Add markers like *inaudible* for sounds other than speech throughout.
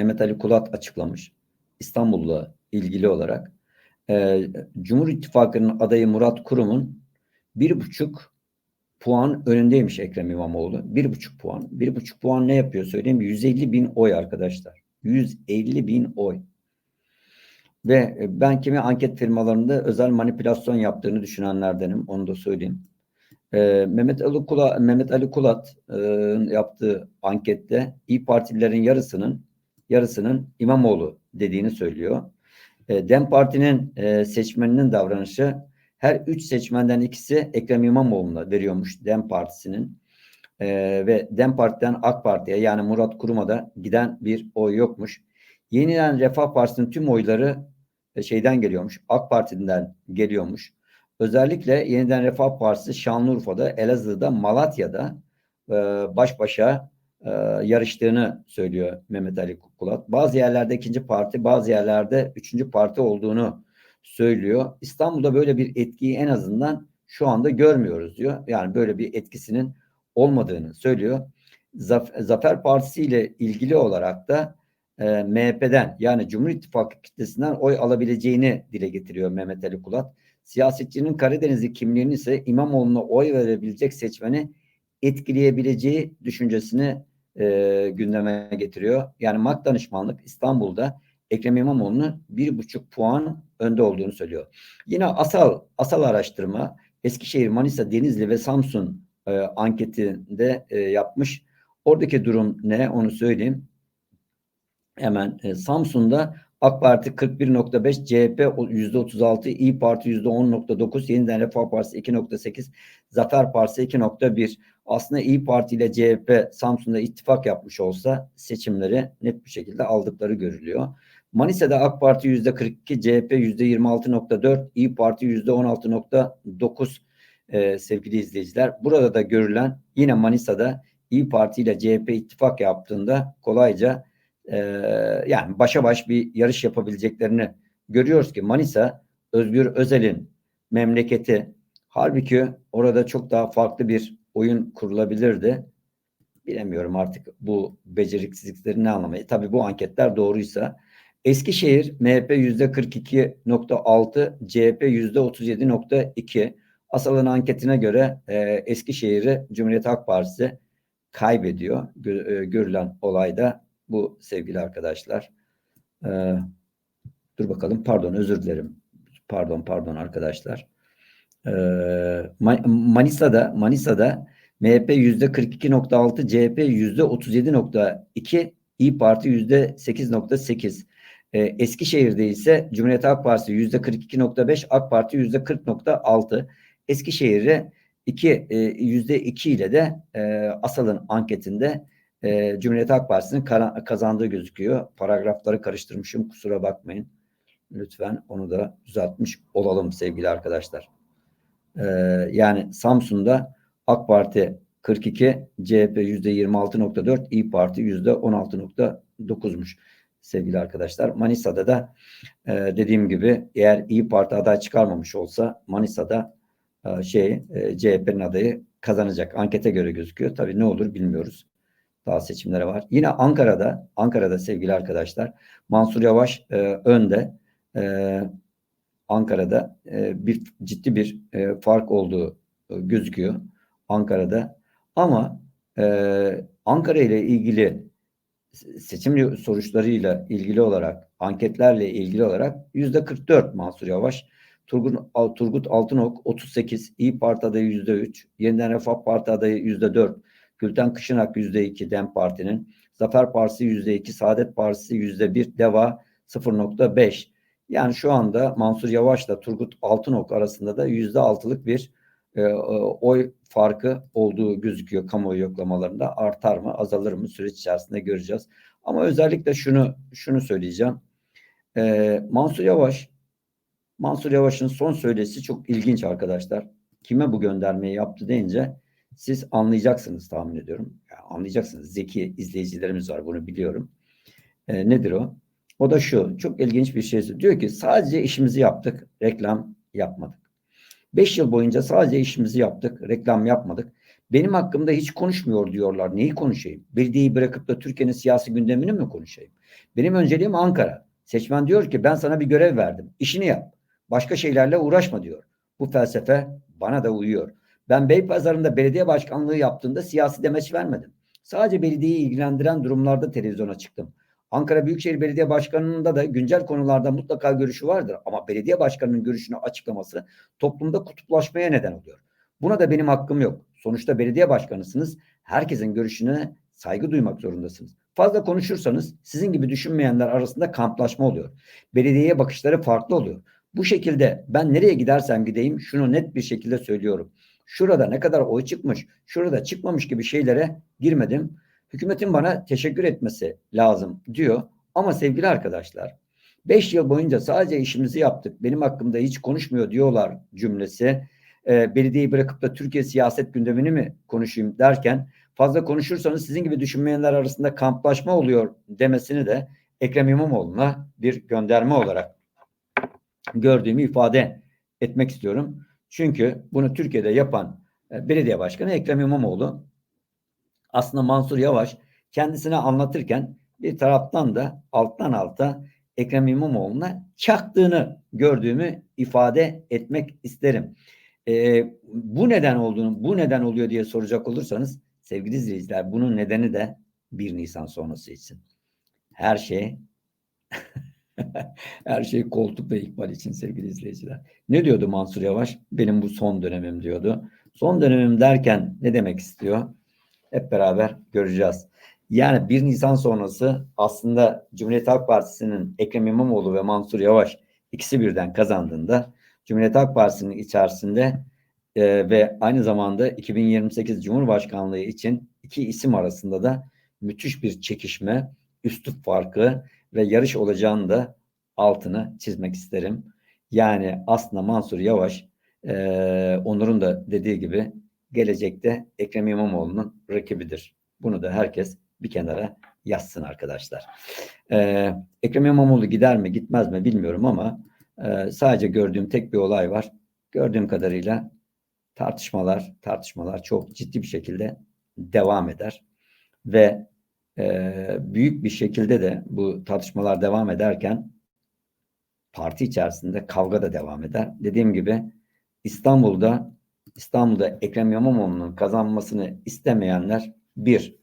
Mehmet Ali Kulat açıklamış. İstanbul'la ilgili olarak. E, Cumhur İttifakı'nın adayı Murat Kurum'un bir buçuk puan önündeymiş Ekrem İmamoğlu. Bir buçuk puan. Bir buçuk puan ne yapıyor söyleyeyim. 150 bin oy arkadaşlar. 150 bin oy. Ve e, ben kimi anket firmalarında özel manipülasyon yaptığını düşünenlerdenim. Onu da söyleyeyim. Ee, Mehmet Ali Kulat, Mehmet Ali Kulat e, yaptığı ankette İyi Partililerin yarısının yarısının İmamoğlu dediğini söylüyor. E, Dem Parti'nin e, seçmeninin davranışı her üç seçmenden ikisi Ekrem İmamoğlu'na veriyormuş Dem Partisi'nin. E, ve Dem Parti'den AK Parti'ye yani Murat Kurum'a giden bir oy yokmuş. Yeniden Refah Partisi'nin tüm oyları şeyden geliyormuş. AK Parti'den geliyormuş. Özellikle Yeniden Refah Partisi Şanlıurfa'da, Elazığ'da, Malatya'da baş başa e, yarıştığını söylüyor Mehmet Ali Kulat. Bazı yerlerde ikinci parti, bazı yerlerde üçüncü parti olduğunu söylüyor. İstanbul'da böyle bir etkiyi en azından şu anda görmüyoruz diyor. Yani böyle bir etkisinin olmadığını söylüyor. Zafer Partisi ile ilgili olarak da e, MHP'den yani Cumhur İttifakı kitlesinden oy alabileceğini dile getiriyor Mehmet Ali Kulat. Siyasetçinin Karadenizli kimliğini ise İmamoğlu'na oy verebilecek seçmeni etkileyebileceği düşüncesini e, gündeme getiriyor. Yani MAK danışmanlık İstanbul'da Ekrem İmamoğlu'nun bir buçuk puan önde olduğunu söylüyor. Yine asal asal araştırma Eskişehir, Manisa, Denizli ve Samsun e, anketinde e, yapmış. Oradaki durum ne onu söyleyeyim. Hemen e, Samsun'da AK Parti 41.5, CHP %36, İyi Parti %10.9, Yeniden Refah Partisi 2.8, Zafer Partisi 2.1. Aslında İyi Parti ile CHP Samsun'da ittifak yapmış olsa seçimleri net bir şekilde aldıkları görülüyor. Manisa'da AK Parti %42, CHP %26.4, İyi Parti %16.9 e, sevgili izleyiciler. Burada da görülen yine Manisa'da İyi Parti ile CHP ittifak yaptığında kolayca e, yani başa baş bir yarış yapabileceklerini görüyoruz ki Manisa Özgür Özel'in memleketi halbuki orada çok daha farklı bir oyun kurulabilirdi. Bilemiyorum artık bu beceriksizlikleri ne anlamayı. Tabii bu anketler doğruysa Eskişehir MHP yüzde 42.6, CHP yüzde 37.2. Asal'ın anketine göre e, Eskişehir'i Cumhuriyet Halk Partisi kaybediyor. Gö, e, görülen olayda bu sevgili arkadaşlar. E, dur bakalım pardon özür dilerim. Pardon pardon arkadaşlar. E, Manisa'da Manisa'da MHP yüzde 42.6, CHP yüzde 37.2, İyi Parti yüzde 8.8. E, Eskişehir'de ise Cumhuriyet Halk Partisi yüzde 42.5, AK Parti yüzde 40.6. Eskişehir'e yüzde iki ile de e, Asal'ın anketinde e, Cumhuriyet Halk Partisi'nin kazandığı gözüküyor. Paragrafları karıştırmışım kusura bakmayın. Lütfen onu da düzeltmiş olalım sevgili arkadaşlar. E, yani Samsun'da AK Parti 42, CHP yüzde 26.4, İyi Parti yüzde 16.9'muş sevgili arkadaşlar. Manisa'da da e, dediğim gibi eğer İyi Parti aday çıkarmamış olsa Manisa'da e, şey e, CHP'nin adayı kazanacak. Ankete göre gözüküyor. Tabii ne olur bilmiyoruz. Daha seçimlere var. Yine Ankara'da, Ankara'da sevgili arkadaşlar Mansur Yavaş e, önde. E, Ankara'da e, bir ciddi bir e, fark olduğu e, gözüküyor. Ankara'da. Ama Ankara ile ilgili seçim sonuçlarıyla ilgili olarak anketlerle ilgili olarak yüzde 44 Mansur Yavaş, Turgut, Turgut Altınok 38, İyi Parti adayı yüzde 3, Yeniden Refah Parti adayı yüzde 4, Gülten Kışınak yüzde 2 DEM Parti'nin, Zafer Partisi yüzde 2, Saadet Partisi yüzde 1, DEVA 0.5. Yani şu anda Mansur Yavaş'la Turgut Altınok arasında da yüzde altılık bir e, oy farkı olduğu gözüküyor kamuoyu yoklamalarında. Artar mı, azalır mı süreç içerisinde göreceğiz. Ama özellikle şunu şunu söyleyeceğim. E, Mansur Yavaş Mansur Yavaş'ın son söylesi çok ilginç arkadaşlar. Kime bu göndermeyi yaptı deyince siz anlayacaksınız tahmin ediyorum. Yani anlayacaksınız. Zeki izleyicilerimiz var bunu biliyorum. E, nedir o? O da şu. Çok ilginç bir şey. Diyor ki sadece işimizi yaptık. Reklam yapmadık. 5 yıl boyunca sadece işimizi yaptık. Reklam yapmadık. Benim hakkımda hiç konuşmuyor diyorlar. Neyi konuşayım? Belediyeyi bırakıp da Türkiye'nin siyasi gündemini mi konuşayım? Benim önceliğim Ankara. Seçmen diyor ki ben sana bir görev verdim. İşini yap. Başka şeylerle uğraşma diyor. Bu felsefe bana da uyuyor. Ben Beypazarı'nda belediye başkanlığı yaptığımda siyasi demeç vermedim. Sadece belediyeyi ilgilendiren durumlarda televizyona çıktım. Ankara Büyükşehir Belediye Başkanı'nda da güncel konularda mutlaka görüşü vardır. Ama belediye başkanının görüşünü açıklaması toplumda kutuplaşmaya neden oluyor. Buna da benim hakkım yok. Sonuçta belediye başkanısınız. Herkesin görüşüne saygı duymak zorundasınız. Fazla konuşursanız sizin gibi düşünmeyenler arasında kamplaşma oluyor. Belediyeye bakışları farklı oluyor. Bu şekilde ben nereye gidersem gideyim şunu net bir şekilde söylüyorum. Şurada ne kadar oy çıkmış, şurada çıkmamış gibi şeylere girmedim. Hükümetin bana teşekkür etmesi lazım diyor. Ama sevgili arkadaşlar 5 yıl boyunca sadece işimizi yaptık. Benim hakkımda hiç konuşmuyor diyorlar cümlesi. E, belediyeyi bırakıp da Türkiye siyaset gündemini mi konuşayım derken fazla konuşursanız sizin gibi düşünmeyenler arasında kamplaşma oluyor demesini de Ekrem İmamoğlu'na bir gönderme olarak gördüğümü ifade etmek istiyorum. Çünkü bunu Türkiye'de yapan e, belediye başkanı Ekrem İmamoğlu aslında Mansur Yavaş kendisine anlatırken bir taraftan da alttan alta Ekrem İmamoğlu'na çaktığını gördüğümü ifade etmek isterim. Ee, bu neden olduğunu, bu neden oluyor diye soracak olursanız sevgili izleyiciler bunun nedeni de 1 Nisan sonrası için. Her şey *laughs* her şey koltuk ve ikbal için sevgili izleyiciler. Ne diyordu Mansur Yavaş? Benim bu son dönemim diyordu. Son dönemim derken ne demek istiyor? Hep beraber göreceğiz. Yani 1 Nisan sonrası aslında Cumhuriyet Halk Partisi'nin Ekrem İmamoğlu ve Mansur Yavaş ikisi birden kazandığında Cumhuriyet Halk Partisi'nin içerisinde e, ve aynı zamanda 2028 Cumhurbaşkanlığı için iki isim arasında da müthiş bir çekişme, üslup farkı ve yarış olacağını da altını çizmek isterim. Yani aslında Mansur Yavaş e, Onur'un da dediği gibi gelecekte Ekrem İmamoğlu'nun rakibidir. Bunu da herkes bir kenara yazsın arkadaşlar. Ee, Ekrem İmamoğlu gider mi gitmez mi bilmiyorum ama e, sadece gördüğüm tek bir olay var. Gördüğüm kadarıyla tartışmalar tartışmalar çok ciddi bir şekilde devam eder ve e, büyük bir şekilde de bu tartışmalar devam ederken parti içerisinde kavga da devam eder. Dediğim gibi İstanbul'da İstanbul'da Ekrem İmamoğlu'nun kazanmasını istemeyenler bir,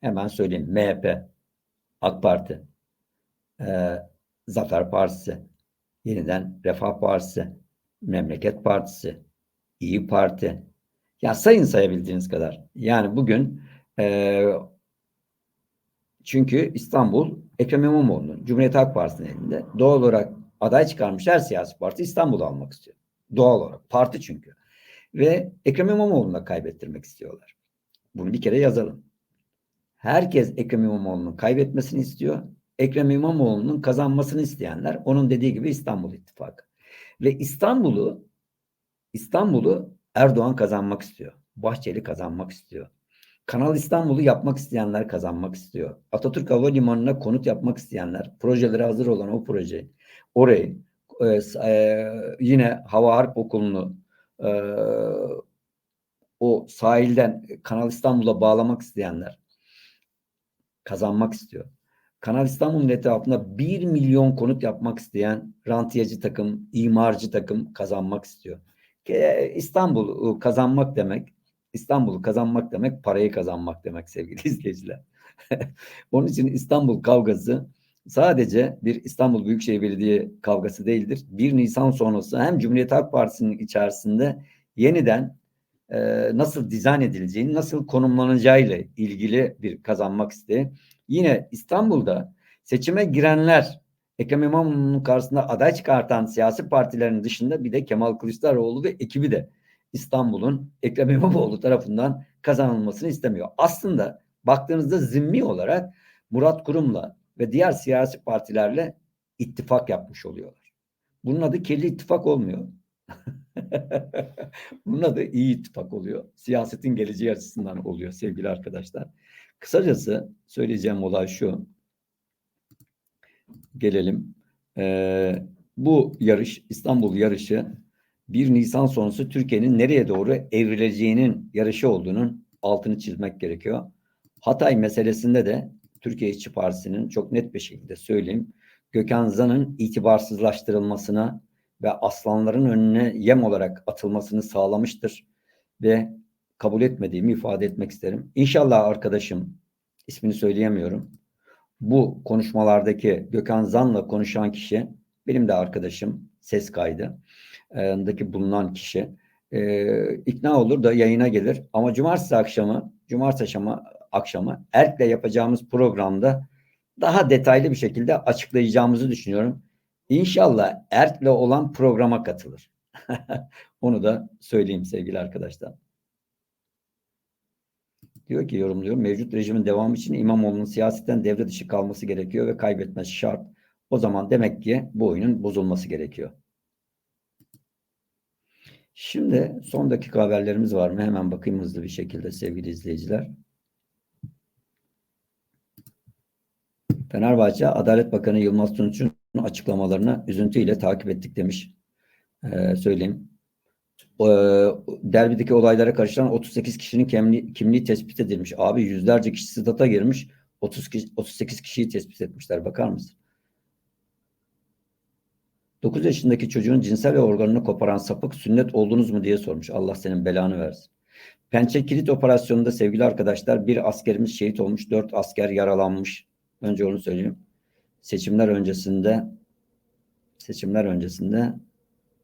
hemen söyleyeyim MHP, AK Parti, e, Zafer Partisi, yeniden Refah Partisi, Memleket Partisi, İyi Parti. Ya sayın sayabildiğiniz kadar. Yani bugün e, çünkü İstanbul Ekrem İmamoğlu'nun Cumhuriyet Halk Partisi'nin elinde. Doğal olarak aday çıkarmış her siyasi parti İstanbul'u almak istiyor. Doğal olarak. Parti çünkü ve Ekrem İmamoğlu'nu da kaybettirmek istiyorlar. Bunu bir kere yazalım. Herkes Ekrem İmamoğlu'nun kaybetmesini istiyor. Ekrem İmamoğlu'nun kazanmasını isteyenler onun dediği gibi İstanbul İttifakı. Ve İstanbul'u İstanbul'u Erdoğan kazanmak istiyor. Bahçeli kazanmak istiyor. Kanal İstanbul'u yapmak isteyenler kazanmak istiyor. Atatürk Havalimanı'na konut yapmak isteyenler, projeleri hazır olan o proje, orayı, e, e, yine Hava Harp Okulu'nu e, o sahilden Kanal İstanbul'a bağlamak isteyenler kazanmak istiyor. Kanal İstanbul'un etrafında 1 milyon konut yapmak isteyen rantiyacı takım, imarcı takım kazanmak istiyor. İstanbul kazanmak demek, İstanbul'u kazanmak demek parayı kazanmak demek sevgili *laughs* izleyiciler. Onun için İstanbul kavgası sadece bir İstanbul Büyükşehir Belediye kavgası değildir. 1 Nisan sonrası hem Cumhuriyet Halk Partisi'nin içerisinde yeniden e, nasıl dizayn edileceğini, nasıl konumlanacağıyla ilgili bir kazanmak isteği. Yine İstanbul'da seçime girenler Ekrem İmamoğlu'nun karşısında aday çıkartan siyasi partilerin dışında bir de Kemal Kılıçdaroğlu ve ekibi de İstanbul'un Ekrem İmamoğlu tarafından kazanılmasını istemiyor. Aslında baktığınızda zimmi olarak Murat Kurum'la ve diğer siyasi partilerle ittifak yapmış oluyorlar. Bunun adı kirli ittifak olmuyor. *laughs* Bunun adı iyi ittifak oluyor. Siyasetin geleceği açısından oluyor sevgili arkadaşlar. Kısacası söyleyeceğim olay şu. Gelelim. Ee, bu yarış, İstanbul yarışı 1 Nisan sonrası Türkiye'nin nereye doğru evrileceğinin yarışı olduğunun altını çizmek gerekiyor. Hatay meselesinde de Türkiye İşçi Partisi'nin çok net bir şekilde söyleyeyim. Gökhan Zan'ın itibarsızlaştırılmasına ve aslanların önüne yem olarak atılmasını sağlamıştır ve kabul etmediğimi ifade etmek isterim. İnşallah arkadaşım ismini söyleyemiyorum. Bu konuşmalardaki Gökhan Zan'la konuşan kişi benim de arkadaşım ses kaydı daki bulunan kişi e, ikna olur da yayına gelir. Ama cumartesi akşamı, cumartesi akşamı, akşamı Erk'le yapacağımız programda daha detaylı bir şekilde açıklayacağımızı düşünüyorum. İnşallah Erk'le olan programa katılır. *laughs* Onu da söyleyeyim sevgili arkadaşlar. Diyor ki yorumluyor. Mevcut rejimin devamı için İmamoğlu'nun siyasetten devre dışı kalması gerekiyor ve kaybetmesi şart. O zaman demek ki bu oyunun bozulması gerekiyor. Şimdi son dakika haberlerimiz var mı? Hemen bakayım hızlı bir şekilde sevgili izleyiciler. Fenerbahçe Adalet Bakanı Yılmaz Tunç'un açıklamalarını üzüntüyle takip ettik demiş. Ee, söyleyeyim. Ee, derbideki olaylara karışan 38 kişinin kimliği, kimliği tespit edilmiş. Abi yüzlerce kişi stata girmiş. 30 kişi, 38 kişiyi tespit etmişler. Bakar mısın? 9 yaşındaki çocuğun cinsel organını koparan sapık sünnet oldunuz mu diye sormuş. Allah senin belanı versin. Pençe kilit operasyonunda sevgili arkadaşlar bir askerimiz şehit olmuş, dört asker yaralanmış. Önce onu söyleyeyim. Seçimler öncesinde seçimler öncesinde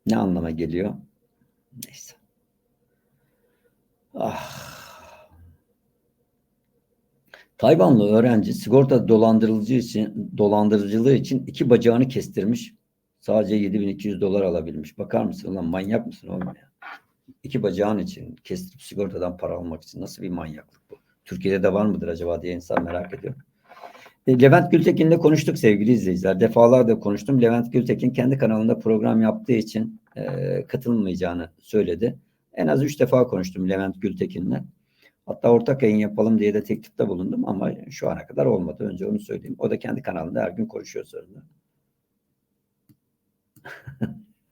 ne anlama geliyor? Neyse. Ah. Tayvanlı öğrenci sigorta dolandırıcılığı için dolandırıcılığı için iki bacağını kestirmiş. Sadece 7200 dolar alabilmiş. Bakar mısın lan manyak mısın oğlum ya? İki bacağın için kestirip sigortadan para almak için nasıl bir manyaklık bu? Türkiye'de de var mıdır acaba diye insan merak ediyor. E, Levent Gültekin'le konuştuk sevgili izleyiciler. Defalarca konuştum. Levent Gültekin kendi kanalında program yaptığı için e, katılmayacağını söyledi. En az üç defa konuştum Levent Gültekin'le. Hatta ortak yayın yapalım diye de teklifte bulundum ama şu ana kadar olmadı. Önce onu söyleyeyim. O da kendi kanalında her gün konuşuyor sözünü.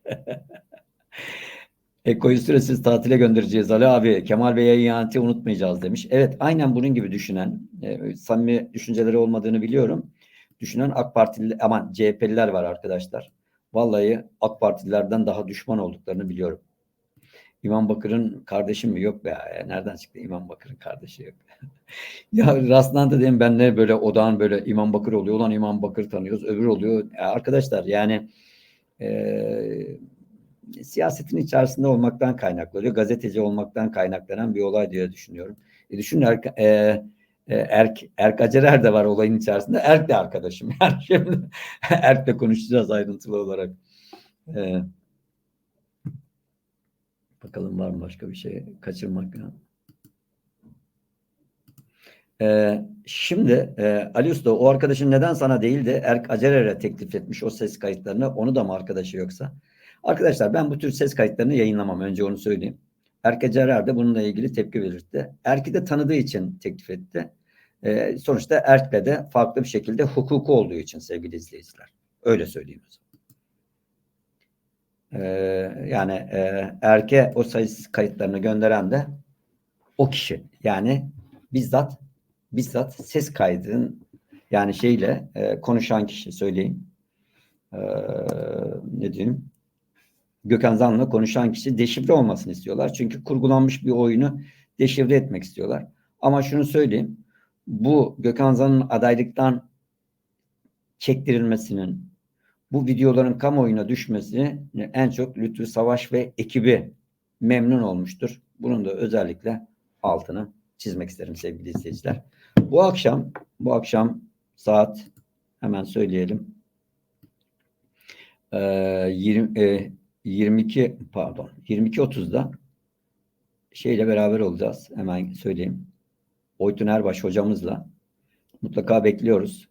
*laughs* Eko'yu süresiz tatile göndereceğiz Ali abi. Kemal Bey'e ihaneti unutmayacağız demiş. Evet aynen bunun gibi düşünen, e, samimi düşünceleri olmadığını biliyorum. Düşünen AK Partili, aman CHP'liler var arkadaşlar. Vallahi AK Partililerden daha düşman olduklarını biliyorum. İmam Bakır'ın kardeşi mi? Yok be ya. Nereden çıktı İmam Bakır'ın kardeşi yok. *laughs* ya rastlantı dedim ben ne böyle odağın böyle İmam Bakır oluyor. Ulan İmam Bakır tanıyoruz. Öbür oluyor. Ya arkadaşlar yani e, siyasetin içerisinde olmaktan kaynaklanıyor. Gazeteci olmaktan kaynaklanan bir olay diye düşünüyorum. E, düşün Erk, e, e, Erk, Erk Acerer de var olayın içerisinde. Erk de arkadaşım. *laughs* Yani şimdi Erk'le konuşacağız ayrıntılı olarak. E, bakalım var mı başka bir şey kaçırmak ya. Ee, şimdi e, Ali Usta o arkadaşın neden sana değil de Erk Acerer'e teklif etmiş o ses kayıtlarını onu da mı arkadaşı yoksa? Arkadaşlar ben bu tür ses kayıtlarını yayınlamam önce onu söyleyeyim. Erk Acerer de bununla ilgili tepki belirtti. Erk'i de tanıdığı için teklif etti. Ee, sonuçta Erk'le de farklı bir şekilde hukuku olduğu için sevgili izleyiciler. Öyle söyleyeyim. Ee, yani e, Erk'e o sayı kayıtlarını gönderen de o kişi. Yani bizzat bizzat ses kaydının yani şeyle e, konuşan kişi söyleyeyim. E, ne diyeyim? Gökhan Zan'la konuşan kişi deşifre olmasını istiyorlar. Çünkü kurgulanmış bir oyunu deşifre etmek istiyorlar. Ama şunu söyleyeyim. Bu Gökhan Zan'ın adaylıktan çektirilmesinin bu videoların kamuoyuna düşmesi en çok Lütfü Savaş ve ekibi memnun olmuştur. Bunun da özellikle altını çizmek isterim sevgili izleyiciler. Bu akşam bu akşam saat hemen söyleyelim. Ee, 20, e, 22 pardon 22.30'da şeyle beraber olacağız. Hemen söyleyeyim. Oytun Erbaş hocamızla mutlaka bekliyoruz.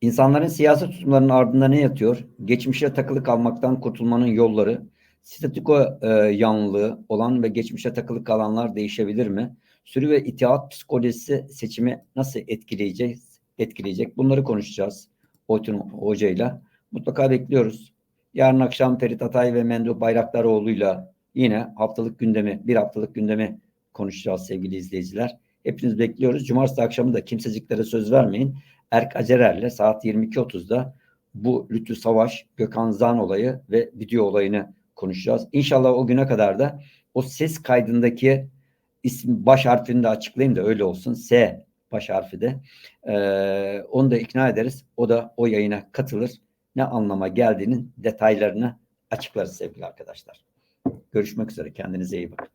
İnsanların siyasi tutumlarının ardında ne yatıyor? Geçmişe takılı kalmaktan kurtulmanın yolları, statiko e, yanlılığı olan ve geçmişe takılı kalanlar değişebilir mi? Sürü ve itaat psikolojisi seçimi nasıl etkileyecek? Etkileyecek. Bunları konuşacağız Oytun hocayla. Mutlaka bekliyoruz. Yarın akşam Ferit Atay ve Menduh Bayraktaroğlu'yla yine haftalık gündemi, bir haftalık gündemi konuşacağız sevgili izleyiciler. Hepiniz bekliyoruz. Cumartesi akşamı da kimseciklere söz vermeyin. Erk Acerer'le saat 22.30'da bu Lütfü Savaş, Gökhan Zan olayı ve video olayını konuşacağız. İnşallah o güne kadar da o ses kaydındaki isim baş harfini de açıklayayım da öyle olsun. S baş harfi de. Ee, onu da ikna ederiz. O da o yayına katılır ne anlama geldiğinin detaylarını açıklarız sevgili arkadaşlar. Görüşmek üzere. Kendinize iyi bakın.